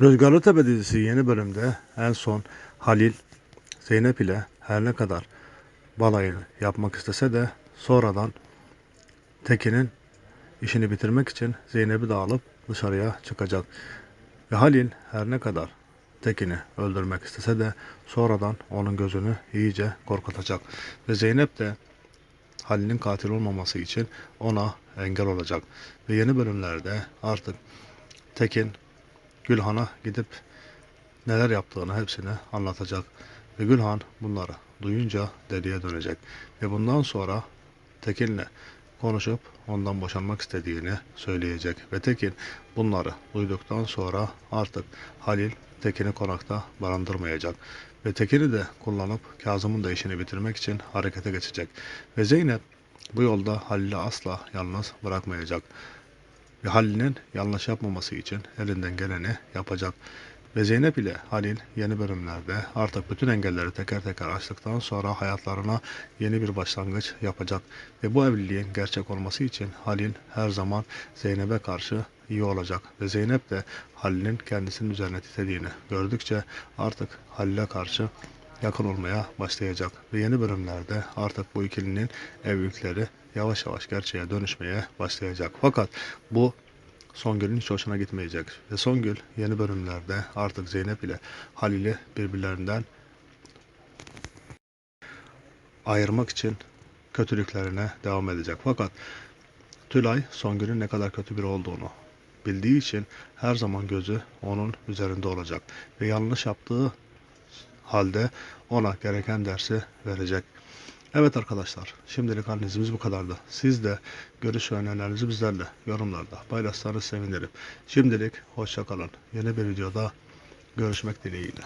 Rüzgarlı Tepe dizisi yeni bölümde en son Halil Zeynep ile her ne kadar balayı yapmak istese de sonradan Tekin'in işini bitirmek için Zeynep'i de alıp dışarıya çıkacak. Ve Halil her ne kadar Tekin'i öldürmek istese de sonradan onun gözünü iyice korkutacak. Ve Zeynep de Halil'in katil olmaması için ona engel olacak. Ve yeni bölümlerde artık Tekin Gülhan'a gidip neler yaptığını hepsini anlatacak. Ve Gülhan bunları duyunca deliye dönecek. Ve bundan sonra Tekin'le konuşup ondan boşanmak istediğini söyleyecek. Ve Tekin bunları duyduktan sonra artık Halil Tekin'i konakta barındırmayacak. Ve Tekin'i de kullanıp Kazım'ın da işini bitirmek için harekete geçecek. Ve Zeynep bu yolda Halil'i asla yalnız bırakmayacak. Ve Halil'in yanlış yapmaması için elinden geleni yapacak. Ve Zeynep ile Halil yeni bölümlerde artık bütün engelleri teker teker açtıktan sonra hayatlarına yeni bir başlangıç yapacak. Ve bu evliliğin gerçek olması için Halil her zaman Zeynep'e karşı iyi olacak. Ve Zeynep de Halil'in kendisinin üzerine titrediğini gördükçe artık Halil'e karşı yakın olmaya başlayacak. Ve yeni bölümlerde artık bu ikilinin evlilikleri yavaş yavaş gerçeğe dönüşmeye başlayacak. Fakat bu Songül'ün hiç hoşuna gitmeyecek. Ve Songül yeni bölümlerde artık Zeynep ile Halil'i birbirlerinden ayırmak için kötülüklerine devam edecek. Fakat Tülay Songül'ün ne kadar kötü biri olduğunu bildiği için her zaman gözü onun üzerinde olacak. Ve yanlış yaptığı halde ona gereken dersi verecek. Evet arkadaşlar, şimdilik analizimiz bu kadardı. Siz de görüş ve önerilerinizi bizlerle yorumlarda paylaşsanız sevinirim. Şimdilik hoşça kalın. Yeni bir videoda görüşmek dileğiyle.